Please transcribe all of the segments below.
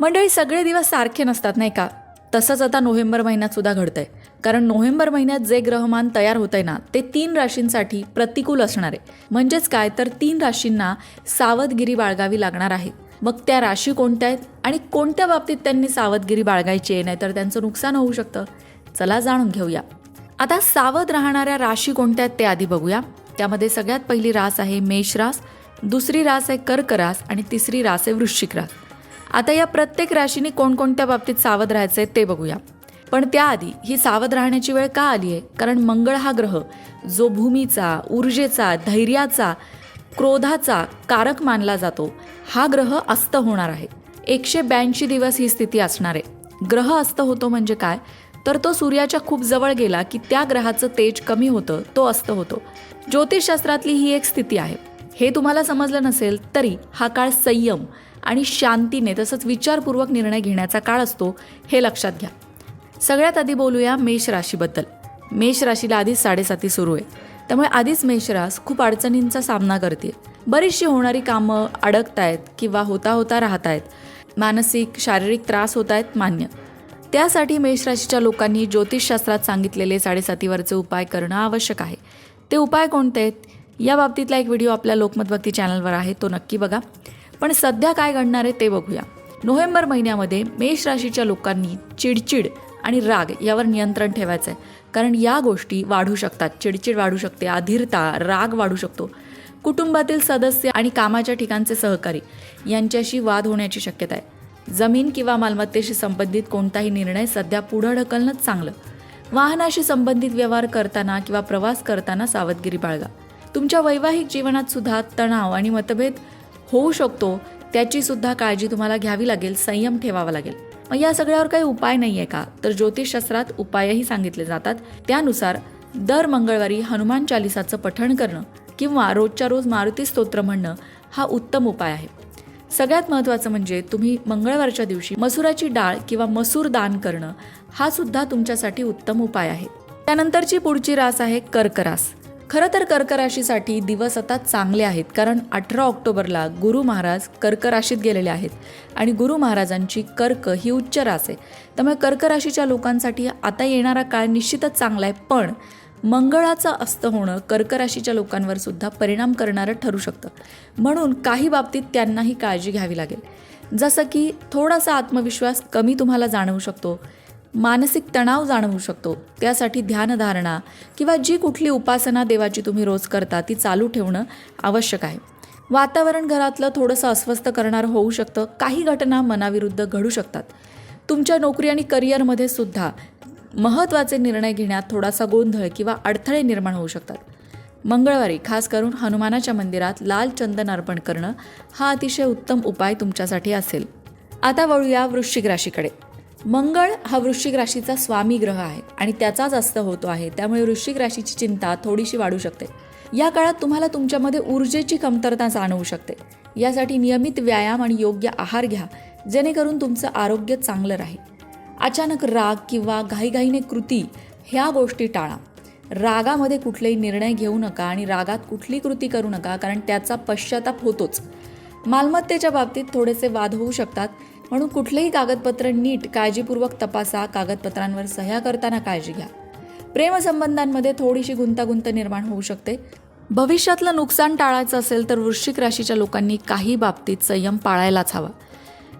मंडळी सगळे दिवस सारखे नसतात नाही का? तसंच आता नोव्हेंबर महिन्यात सुद्धा घडतंय. कारण नोव्हेंबर महिन्यात जे ग्रहमान तयार होत आहे ना ते तीन राशींसाठी प्रतिकूल असणार आहे. म्हणजेच काय? तर तीन राशींना सावधगिरी बाळगावी लागणार आहे. मग त्या राशी कोणत्या आहेत आणि कोणत्या बाबतीत त्यांनी सावधगिरी बाळगायची आहे? नाहीतर त्यांचं नुकसान होऊ शकतं. चला जाणून घेऊया. आता सावध राहणाऱ्या राशी कोणत्या आहेत ते आधी बघूया. त्यामध्ये सगळ्यात पहिली रास आहे मेष रास दुसरी रास आहे कर्क रास आणि तिसरी रास आहे वृश्चिक रास. आता या प्रत्येक राशीने कोणकोणत्या बाबतीत सावध राहायचे ते बघूया. पण त्याआधी ही सावध राहण्याची वेळ का आली आहे कारण मंगळ हा ग्रह जो भूमीचा ऊर्जेचा धैर्याचा क्रोधाचा कारक मानला जातो हा ग्रह अस्त होणार आहे. एकशे ब्याऐंशी दिवस ही स्थिती असणार. आहे ग्रह अस्त होतो म्हणजे काय? तर तो सूर्याच्या खूप जवळ गेला की त्या ग्रहाचं तेज कमी होतं तो अस्त होतो. ज्योतिषशास्त्रातली ही एक स्थिती आहे. हे तुम्हाला समजलं नसेल तरी हा काळ संयम आणि शांतीने तसंच विचारपूर्वक निर्णय घेण्याचा काळ असतो हे लक्षात घ्या. सगळ्यात आधी बोलूया मेष राशीबद्दल. मेष राशीला आधीच साडेसाती सुरू आहे. त्यामुळे आधीच मेषरास खूप अडचणींचा सामना करते. बरीचशी होणारी कामं अडकतायत किंवा होता होता राहत आहेत मानसिक शारीरिक त्रास होत आहेत मान्य. त्यासाठी मेष राशीच्या लोकांनी ज्योतिषशास्त्रात सांगितलेले साडेसातीवरचे उपाय करणं आवश्यक आहे. ते उपाय कोणते आहेत? या बाबतीतला एक व्हिडिओ आपल्या लोकमत भक्ती चॅनलवर आहे तो नक्की बघा. पण सध्या काय घडणार आहे ते बघूया. नोव्हेंबर महिन्यामध्ये मेष राशीच्या लोकांनी चिडचिड आणि राग यावर नियंत्रण ठेवायचं आहे कारण या गोष्टी वाढू शकतात. चिडचिड वाढू शकते अधीरता राग वाढू शकतो. कुटुंबातील सदस्य आणि कामाच्या ठिकाणचे सहकारी यांच्याशी वाद होण्याची शक्यता आहे. जमीन किंवा मालमत्तेशी संबंधित कोणताही निर्णय सध्या पुढं ढकलणंच चांगलं. वाहनाशी संबंधित व्यवहार करताना किंवा प्रवास करताना सावधगिरी बाळगा. तुमच्या वैवाहिक जीवनात सुद्धा तणाव आणि मतभेद होऊ शकतो त्याची सुद्धा काळजी तुम्हाला घ्यावी लागेल संयम ठेवावा लागेल. मग या सगळ्यावर काही उपाय नाही आहे का? तर ज्योतिषशास्त्रात उपायही सांगितले जातात. त्यानुसार दर मंगळवारी हनुमान चालिसाचं पठण करणं किंवा रोजच्या रोज मारुती स्तोत्र म्हणणं हा उत्तम उपाय आहे. सगळ्यात महत्त्वाचं म्हणजे तुम्ही मंगळवारच्या दिवशी मसुराची डाळ किंवा मसूर दान करणं हा सुद्धा तुमच्यासाठी उत्तम उपाय आहे. त्यानंतरची पुढची रास आहे कर्करास. खरं तर कर्क राशीसाठी दिवस आता चांगले आहेत कारण अठरा ऑक्टोबरला गुरु महाराज कर्क राशीत गेलेले आहेत आणि गुरु महाराजांची कर्क ही उच्च रास आहे. त्यामुळे कर्क राशीच्या लोकांसाठी आता येणारा काळ निश्चितच चांगला आहे पण मंगळाचं अस्त होणं कर्क राशीच्या लोकांवर सुद्धा परिणाम करणारं ठरू शकतं. म्हणून काही बाबतीत त्यांनाही काळजी घ्यावी लागेल. जसं की थोडासा आत्मविश्वास कमी तुम्हाला जाणवू शकतो मानसिक तणाव जाणवू शकतो. त्यासाठी ध्यानधारणा किंवा जी कुठली उपासना देवाची तुम्ही रोज करता ती चालू ठेवणं आवश्यक आहे. वातावरण घरातलं थोडंसं अस्वस्थ करणारं होऊ शकतं. काही घटना मनाविरुद्ध घडू शकतात. तुमच्या नोकरी आणि करिअरमध्ये सुद्धा महत्त्वाचे निर्णय घेण्यात थोडासा गोंधळ किंवा अडथळे निर्माण होऊ शकतात. मंगळवारी खास करून हनुमानाच्या मंदिरात लाल चंदन अर्पण करणं हा अतिशय उत्तम उपाय तुमच्यासाठी असेल. आता वळूया वृश्चिक राशीकडे. मंगळ हा वृश्चिक राशीचा स्वामी ग्रह आहे आणि त्याचाच अस्त होतो आहे. त्यामुळे वृश्चिक राशीची चिंता थोडीशी वाढू शकते. या काळात तुम्हाला तुमच्यामध्ये ऊर्जेची कमतरता जाणवू शकते. यासाठी नियमित व्यायाम आणि योग्य आहार घ्या जेणेकरून तुमचं आरोग्य चांगलं राहील. अचानक राग किंवा घाईघाईने कृती ह्या गोष्टी टाळा. रागामध्ये कुठलेही निर्णय घेऊ नका आणि रागात कुठली कृती करू नका कारण त्याचा पश्चाताप होतोच. मालमत्तेच्या बाबतीत थोडेसे वाद होऊ शकतात म्हणून कुठलेही कागदपत्र नीट काळजीपूर्वक तपासा कागदपत्रांवर सह्या करताना काळजी घ्या. प्रेमसंबंधांमध्ये थोडीशी गुंतागुंत निर्माण होऊ शकते. भविष्यातलं नुकसान टाळायचं असेल तर वृश्चिक राशीच्या लोकांनी काही बाबतीत संयम पाळायलाच हवा.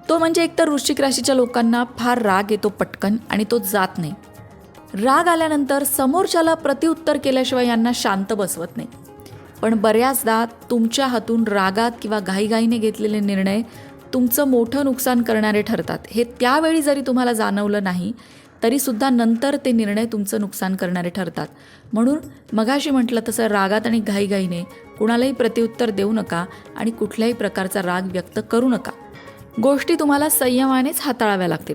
तो म्हणजे एकतर वृश्चिक राशीच्या लोकांना फार राग येतो पटकन आणि तो जात नाही. राग आल्यानंतर समोरच्याला प्रतिउत्तर केल्याशिवाय यांना शांत बसवत नाही. पण बऱ्याचदा तुमच्या हातून रागात किंवा घाईघाईने घेतलेले निर्णय तुमचं मोठं नुकसान करणारे ठरतात. हे त्यावेळी जरी तुम्हाला जाणवलं नाही तरीसुद्धा नंतर ते निर्णय तुमचं नुकसान करणारे ठरतात. म्हणून मगाशी म्हटलं तसं रागात आणि घाईघाईने कुणालाही प्रत्युत्तर देऊ नका आणि कुठल्याही प्रकारचा राग व्यक्त करू नका. गोष्टी तुम्हाला संयमानेच हाताळाव्या लागतील.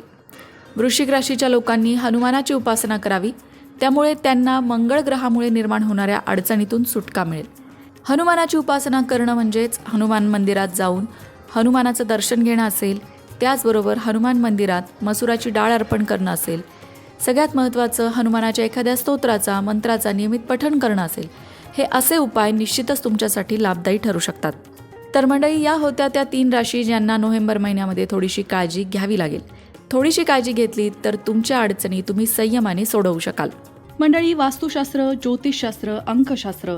वृश्चिक राशीच्या लोकांनी हनुमानाची उपासना करावी. त्यामुळे त्यांना मंगळ ग्रहामुळे निर्माण होणाऱ्या अडचणीतून सुटका मिळेल. हनुमानाची उपासना करणं म्हणजेच हनुमान मंदिरात जाऊन हनुमानाचं दर्शन घेणं असेल त्याचबरोबर हनुमान मंदिरात मसुराची डाळ अर्पण करणं असेल. सगळ्यात महत्त्वाचं हनुमानाच्या एखाद्या स्तोत्राचा मंत्राचा नियमित पठण करणं असेल. हे असे उपाय निश्चितच तुमच्यासाठी लाभदायी ठरू शकतात. तर मंडळी या होत्या त्या तीन राशी ज्यांना नोव्हेंबर महिन्यामध्ये थोडीशी काळजी घ्यावी लागेल. थोडीशी काळजी घेतली तर तुमच्या अडचणी तुम्ही संयमाने सोडवू शकाल. मंडळी वास्तुशास्त्र ज्योतिषशास्त्र अंकशास्त्र